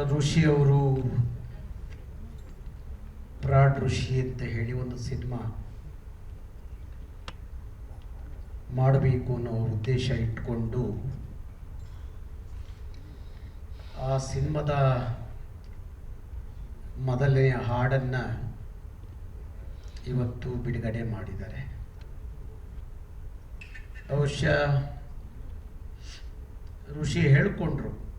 ಋಷಿಯವರು proud ಋಷಿ ಅಂತ ಹೇಳಿ ಒಂದು ಸಿನಿಮಾ ಮಾಡಬೇಕು ಅನ್ನೋ ಉದ್ದೇಶ ಇಟ್ಕೊಂಡು ಆ ಸಿನಿಮಾದ ಮೊದಲನೆಯ ಹಾಡನ್ನು ಇವತ್ತು ಬಿಡುಗಡೆ ಮಾಡಿದ್ದಾರೆ. ಬಹುಶಃ ಋಷಿ ಹೇಳಿಕೊಂಡ್ರು.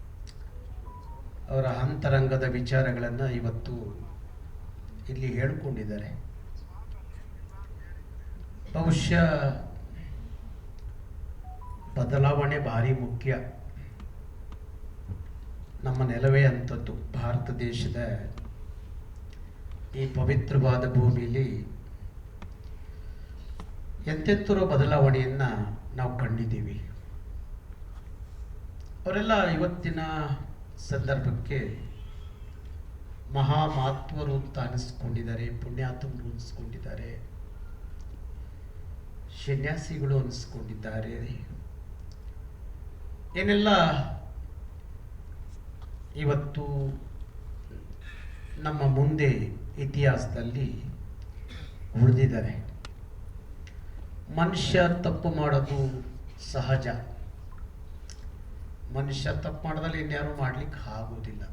ಅವರ ಅಂತರಂಗದ ವಿಚಾರಗಳನ್ನು ಇವತ್ತು ಇಲ್ಲಿ ಹೇಳಿಕೊಂಡಿದ್ದಾರೆ. ಬಹುಶಃ ಬದಲಾವಣೆ ಭಾರಿ ಮುಖ್ಯ. ನಮ್ಮ ನೆಲವೇ ಅಂಥದ್ದು. ಭಾರತ ದೇಶದ ಈ ಪವಿತ್ರವಾದ ಭೂಮಿಯಲ್ಲಿ ಎಂತೆತ್ತಿರೋ ಬದಲಾವಣೆಯನ್ನು ನಾವು ಕಂಡಿದ್ದೀವಿ. ಅವರೆಲ್ಲ ಇವತ್ತಿನ ಸಂದರ್ಭಕ್ಕೆ ಮಹಾ ಮಹತ್ವರು ಅಂತ ಅನಿಸ್ಕೊಂಡಿದ್ದಾರೆ, ಪುಣ್ಯಾತ್ಮರು ಅನಿಸ್ಕೊಂಡಿದ್ದಾರೆ, ಸನ್ಯಾಸಿಗಳು ಅನಿಸ್ಕೊಂಡಿದ್ದಾರೆ. ಏನೆಲ್ಲ ಇವತ್ತು ನಮ್ಮ ಮುಂದೆ ಇತಿಹಾಸದಲ್ಲಿ ಉಳಿದಿದ್ದಾರೆ? ಮನುಷ್ಯ ತಪ್ಪು ಮಾಡೋದು ಸಹಜ. ಮನುಷ್ಯ ತಪ್ಪು ಮಾಡಿದಲ್ಲಿ ಇನ್ಯಾರು ಮಾಡ್ಲಿಕ್ಕೆ ಆಗೋದಿಲ್ಲ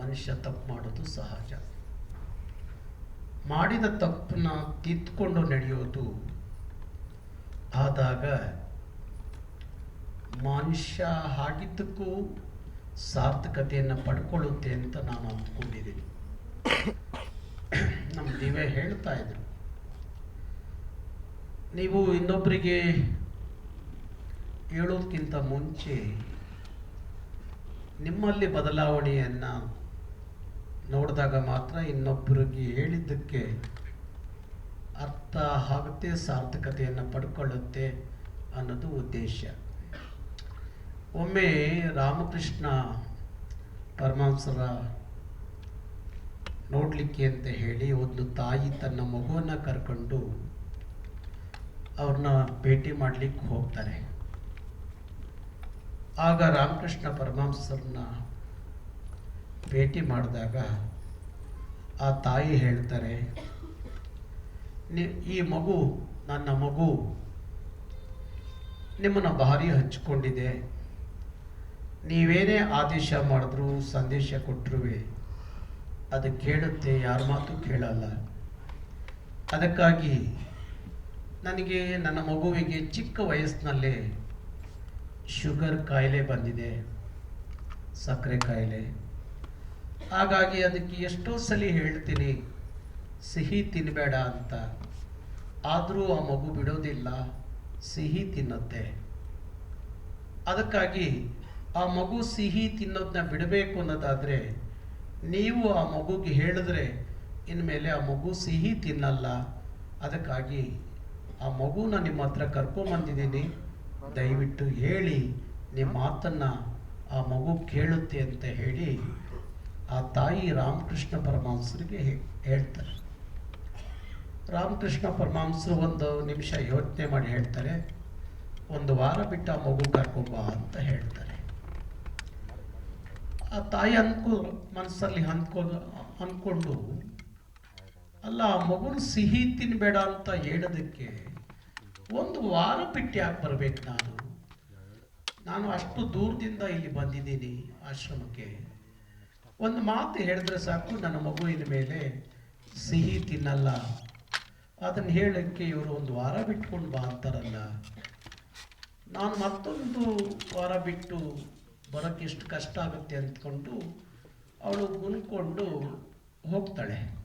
ಮನುಷ್ಯ ತಪ್ಪು ಮಾಡೋದು ಸಹಜ. ಮಾಡಿದ ತಪ್ಪನ್ನ ತಿದ್ದುಕೊಂಡು ನಡೆಯೋದು ಆದಾಗ ಮನುಷ್ಯ ಆಗಿದ್ದಕ್ಕೂ ಸಾರ್ಥಕತೆಯನ್ನು ಪಡ್ಕೊಳ್ಳುತ್ತೆ ಅಂತ ನಾನು ಅಂದ್ಕೊಂಡಿದ್ದೀನಿ. ನಮ್ಮ ನೀವೇ ಹೇಳ್ತಾ ಇದ್ರು. ನೀವು ಇನ್ನೊಬ್ಬರಿಗೆ ಹೇಳೋದಕ್ಕಿಂತ ಮುಂಚೆ ನಿಮ್ಮಲ್ಲಿ ಬದಲಾವಣೆಯನ್ನು ನೋಡಿದಾಗ ಮಾತ್ರ ಇನ್ನೊಬ್ಬರಿಗೆ ಹೇಳಿದ್ದಕ್ಕೆ ಅರ್ಥ ಆಗುತ್ತೆ, ಸಾರ್ಥಕತೆಯನ್ನು ಪಡ್ಕೊಳ್ಳುತ್ತೆ ಅನ್ನೋದು ಉದ್ದೇಶ. ಒಮ್ಮೆ ರಾಮಕೃಷ್ಣ ಪರಮಹಂಸರ ನೋಡಲಿಕ್ಕೆ ಅಂತ ಹೇಳಿ ಒಂದು ತಾಯಿ ತನ್ನ ಮಗುವನ್ನು ಕರ್ಕೊಂಡು ಅವ್ರನ್ನ ಭೇಟಿ ಮಾಡಲಿಕ್ಕೆ ಹೋಗ್ತಾರೆ. ಆಗ ರಾಮಕೃಷ್ಣ ಪರಮಹಂಸರನ್ನ ಭೇಟಿ ಮಾಡಿದಾಗ ಆ ತಾಯಿ ಹೇಳ್ತಾರೆ ಈ ಮಗು, ನನ್ನ ಮಗು, ನಿಮ್ಮನ್ನು ಭಾರಿ ಹಚ್ಕೊಂಡಿದೆ. ನೀವೇನೇ ಆದೇಶ ಮಾಡಿದ್ರು ಸಂದೇಶ ಕೊಟ್ಟರು ಅದು ಕೇಳುತ್ತೆ ಯಾರ ಮಾತು ಕೇಳಲ್ಲ. ಅದಕ್ಕಾಗಿ ನನಗೆ ನನ್ನ ಮಗುವಿಗೆ ಚಿಕ್ಕ ವಯಸ್ಸಿನಲ್ಲೇ ಶುಗರ್ ಕಾಯಿಲೆ ಬಂದಿದೆ, ಸಕ್ಕರೆ ಕಾಯಿಲೆ. ಹಾಗಾಗಿ ಅದಕ್ಕೆ ಎಷ್ಟೋ ಸಲ ಹೇಳ್ತೀನಿ, ಸಿಹಿ ತಿನ್ನಬೇಡ ಅಂತ. ಆದರೂ ಆ ಮಗು ಬಿಡೋದಿಲ್ಲ, ಸಿಹಿ ತಿನ್ನುತ್ತೆ. ಅದಕ್ಕಾಗಿ ಆ ಮಗು ಸಿಹಿ ತಿನ್ನೋದನ್ನ ಬಿಡಬೇಕು ಅನ್ನೋದಾದರೆ, ನೀವು ಆ ಮಗುಗೆ ಹೇಳಿದ್ರೆ, ಇನ್ಮೇಲೆ ಆ ಮಗು ಸಿಹಿ ತಿನ್ನಲ್ಲ. ಅದಕ್ಕಾಗಿ ಆ ಮಗುನ ನಿಮ್ಮ ಹತ್ರ ಕರ್ಕೊಂಬಂದಿದ್ದೀನಿ. ದಯವಿಟ್ಟು ಹೇಳಿ ನಿಮ್ಮ ಮಾತನ್ನು ಆ ಮಗು ಕೇಳುತ್ತೆ ಅಂತ ಹೇಳಿ ಆ ತಾಯಿ ರಾಮಕೃಷ್ಣ ಪರಮಹಂಸರಿಗೆ ಹೇಳ್ತಾರೆ. ರಾಮಕೃಷ್ಣ ಪರಮಹಂಸರು ಒಂದು ನಿಮಿಷ ಯೋಚನೆ ಮಾಡಿ ಹೇಳ್ತಾರೆ. ಒಂದು ವಾರ ಬಿಟ್ಟು ಆ ಮಗು ಕರ್ಕೊಂಬ ಅಂತ ಹೇಳ್ತಾರೆ. ಆ ತಾಯಿ ಅನ್ಕೋ ಮನಸ್ಸಲ್ಲಿ ಅಂದ್ಕೊ, ಅಂದ್ಕೊಂಡು, ಅಲ್ಲ, ಆ ಮಗುನ ಸಿಹಿ ತಿನ್ಬೇಡ ಅಂತ ಹೇಳೋದಕ್ಕೆ ಒಂದು ವಾರ ಬಿಟ್ಟು ಯಾಕೆ ಬರ್ಬೇಕು ನಾನು? ನಾನು ಅಷ್ಟು ದೂರದಿಂದ ಇಲ್ಲಿ ಬಂದಿದ್ದೀನಿ ಆಶ್ರಮಕ್ಕೆ. ಒಂದು ಮಾತು ಹೇಳಿದ್ರೆ ಸಾಕು, ನನ್ನ ಮಗುವಿನ ಮೇಲೆ ಸಿಹಿ ತಿನ್ನಲ್ಲ. ಅದನ್ನು ಹೇಳೋಕ್ಕೆ ಇವರು ಒಂದು ವಾರ ಬಿಟ್ಕೊಂಡು ಬಾ ಅಂತಾರಲ್ಲ ನಾನು ಮತ್ತೊಂದು ವಾರ ಬಿಟ್ಟು ಬರೋಕ್ಕೆ ಎಷ್ಟು ಕಷ್ಟ ಆಗುತ್ತೆ ಅಂದ್ಕೊಂಡು ಅವಳು ಗುನ್ಕೊಂಡು ಹೋಗ್ತಾಳೆ.